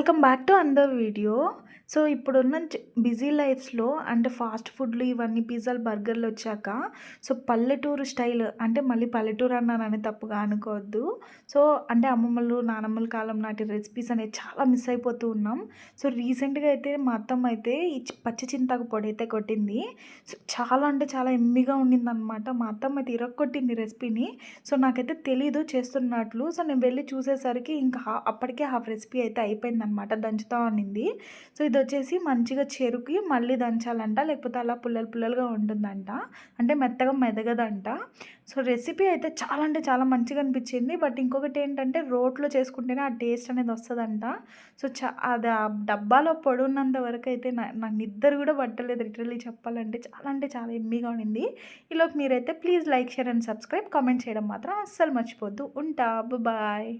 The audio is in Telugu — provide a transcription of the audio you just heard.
వెల్కమ్ బ్యాక్ టు అందర్ వీడియో. సో ఇప్పుడున్న బిజీ లైఫ్స్లో అంటే ఫాస్ట్ ఫుడ్లు ఇవన్నీ పిజ్జాలు బర్గర్లు వచ్చాక సో పల్లెటూరు స్టైల్ అంటే మళ్ళీ పల్లెటూరు అన్నానని తప్పుగా అనుకోవద్దు. సో అంటే అమ్మమ్మలు నానమ్మల కాలం నాటి రెసిపీస్ అనేవి చాలా మిస్ అయిపోతూ ఉన్నాం. సో రీసెంట్గా అయితే మా అత్తమ్మ అయితే ఈ చి- పచ్చి చింతాకు పొడి అయితే కొట్టింది. సో చాలా అంటే చాలా ఎమ్మిగా ఉండింది అనమాట మా అత్తమ్మ అయితే ఇరక్కొట్టింది రెసిపీని. సో నాకైతే తెలీదు చేస్తున్నట్లు. సో నేను వెళ్ళి చూసేసరికి ఇంకా అప్పటికే హాఫ్ రెసిపీ అయితే అయిపోయింది అనమాట దంచుతూ ఉన్నింది సో ఇది వచ్చేసి మంచిగా చెరుకి మళ్ళీ దంచాలంట లేకపోతే అలా పుల్లలు పుల్లలుగా ఉంటుందంట. అంటే మెత్తగా మెదగదంట. సో రెసిపీ అయితే చాలా అంటే చాలా మంచిగా అనిపించింది. బట్ ఇంకొకటి ఏంటంటే రోట్లో చేసుకుంటేనే ఆ టేస్ట్ అనేది వస్తుందంట. సో చా అది ఆ డబ్బాలో పొడున్నంత వరకు అయితే నా నాకు నిద్ర కూడా పట్టలేదు లిటరలీ చెప్పాలంటే. చాలా అంటే చాలా ఎమ్మీగా ఉండింది. ఈలోపు మీరైతే please like share and subscribe. Comment చేయడం మాత్రం అస్సలు మర్చిపోద్దు ఉంటా బాయ్